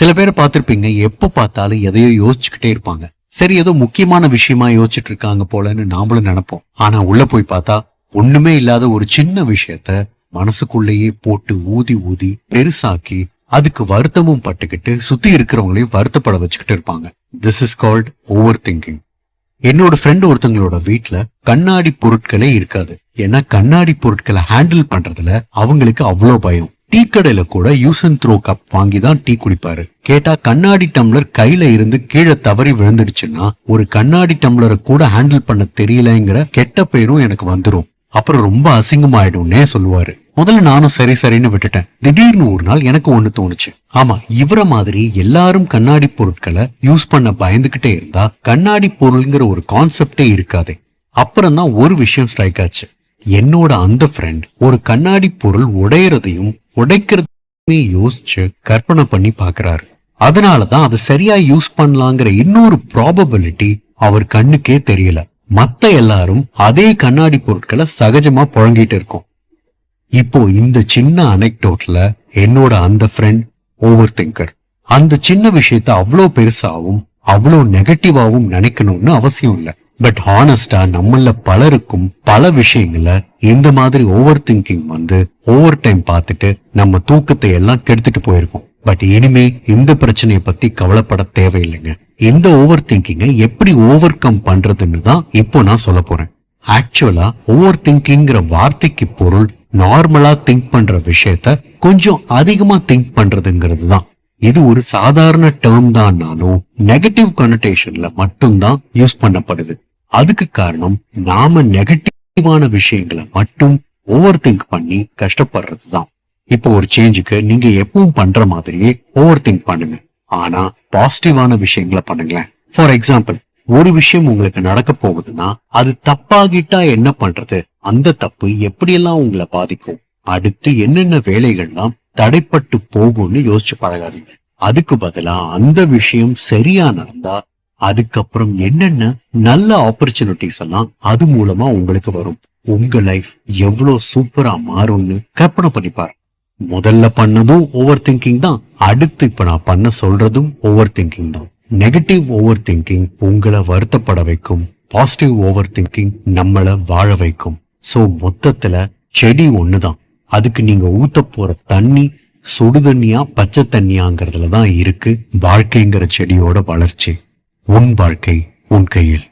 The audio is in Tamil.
சில பேரை பார்த்திருப்பீங்க எப்போ பார்த்தாலும் எதையோ யோசிச்சுக்கிட்டே இருப்பாங்க. சரி ஏதோ முக்கியமான விஷயமா யோசிச்சுட்டு இருக்காங்க போலன்னு நாமளும் நினைப்போம். ஆனா உள்ள போய் பார்த்தா ஒண்ணுமே இல்லாத ஒரு சின்ன விஷயத்த மனசுக்குள்ளேயே போட்டு ஊதி ஊதி பெருசாக்கி அதுக்கு வருத்தமும் பட்டுக்கிட்டு சுத்தி இருக்கிறவங்களையும் வருத்தப்பட வச்சுக்கிட்டு இருப்பாங்க. This is called over thinking என்னோட ஃப்ரெண்ட் ஒருத்தங்களோட வீட்ல கண்ணாடி பொருட்களே இருக்காது. ஏன்னா கண்ணாடி பொருட்களை ஹேண்டில் பண்றதுல அவங்களுக்கு அவ்வளோ பயம். டீ கடையில கூட யூஸ் அண்ட் த்ரோ கப் வாங்கி தான் டீ குடிப்பாரு. கேட்டா கண்ணாடி டம்ளர் கையில இருந்து கீழே தவறி விழுந்துடுச்சுன்னா ஒரு கண்ணாடி டம்ளரை கூட ஹேண்டில் பண்ண தெரியலங்கிற கெட்ட பேரும் எனக்கு வந்துடும் அப்புறம் ரொம்ப அசிங்கமாயிடும்னே சொல்லுவாரு. முதல்ல நானும் சரி சரின்னு விட்டுட்டேன். திடீர்னு ஒரு நாள் எனக்கு ஒண்ணு தோணுச்சு. ஆமா இவர மாதிரி எல்லாரும் கண்ணாடி பொருட்களை யூஸ் பண்ண பயந்துகிட்டே இருந்தா கண்ணாடி பொருள்ங்கிற ஒரு கான்செப்டே இருக்காதே. அப்புறம் தான் ஒரு விஷயம் ஸ்ட்ரைக் ஆச்சு. என்னோட அந்த ஃப்ரெண்ட் ஒரு கண்ணாடி பொருள் உடையறதையும் உடைக்கிறதையுமே யோசிச்சு கற்பனை பண்ணி பாக்குறாரு அதனாலதான் அதை சரியா யூஸ் பண்ணலாங்கிற இன்னொரு ப்ராபபிலிட்டி அவர் கண்ணுக்கே தெரியல. மத்த எல்லாரும் அதே கண்ணாடி பொருட்களை சகஜமா புழங்கிட்டு இருக்கோம். இப்போ இந்த சின்ன அனெக்டோட்ல என்னோட அந்த ஃப்ரெண்ட் ஓவர் திங்கர் அந்த சின்ன விஷயத்த அவ்வளோ பெருசாவும் அவ்வளோ நெகட்டிவாவும் நினைக்கணும்னு அவசியம் இல்ல. பட் ஹானஸ்டா நம்மள பலருக்கும் பல விஷயங்கள இந்த மாதிரி ஓவர் திங்கிங் வந்து ஓவர் டைம் பார்த்துட்டு நம்ம தூக்கத்தை எல்லாம் கெடுத்துட்டு போயிருக்கோம். பட் இனிமே இந்த பிரச்சனையை பத்தி கவலைப்பட தேவையில்லைங்க. இந்த ஓவர் திங்கிங்கை எப்படி ஓவர் கம் பண்றதுன்னு தான் இப்போ நான் சொல்ல போறேன். ஆக்சுவலா ஓவர் திங்கிங்கிற வார்த்தைக்கு பொருள் நார்மலா திங்க் பண்ற விஷயத்த கொஞ்சம் அதிகமா திங்க் பண்றதுங்கிறது தான். இது ஒரு சாதாரண டேர்ம் தான்னாலும் நெகட்டிவ் கனெக்டேஷன்ல மட்டும்தான் யூஸ் பண்ணப்படுது. அதுக்கு காரணம் நாம நெகட்டிவான விஷயங்களை மட்டும் ஓவர் திங்க் பண்ணி கஷ்டப்படுறது தான் இப்போ ஒரு சேஞ்சுக்கு நீங்க எப்பவும் பண்ற மாதிரியே ஓவர் திங்க் பண்ணுங்க. ஆனா பாசிட்டிவான விஷயங்களை பண்ணுங்களேன். ஃபார் எக்ஸாம்பிள் ஒரு விஷயம் உங்களுக்கு நடக்க போகுதுன்னா அது தப்பாகிட்டா என்ன பண்றது? அந்த தப்பு எப்படியெல்லாம் உங்களை பாதிக்கும்? அடுத்து என்னென்ன வேலைகள்லாம் தடைப்பட்டு போகும்னு யோசிச்சு பழகாதீங்க. அதுக்கு பதிலா அந்த விஷயம் சரியா நடந்தா அதுக்கப்புறம் என்னென்ன நல்ல ஆப்பர்ச்சுனிட்டிஸ் எல்லாம் அது மூலமா உங்களுக்கு வரும். உங்க லைஃப் எவ்வளவு சூப்பரா மாறும்னு கற்பனை பண்ணிப்பார் முதல்ல பண்ணதும் ஓவர் திங்கிங் தான். அடுத்து இப்ப நான் பண்ண சொல்றதும் ஓவர் திங்கிங் தான். நெகட்டிவ் ஓவர் திங்கிங் உங்களை வருத்தப்பட வைக்கும். பாசிட்டிவ் ஓவர் திங்கிங் நம்மள வாழ வைக்கும். சோ மொத்தத்துல செடி ஒண்ணுதான். அதுக்கு நீங்க ஊத்த போற தண்ணி சுடு தண்ணியா பச்சை தண்ணியாங்கிறதுல தான் இருக்கு வாழ்க்கைங்கிற செடியோட வளர்ச்சி. உன் வாழ்க்கை உன் கையில்.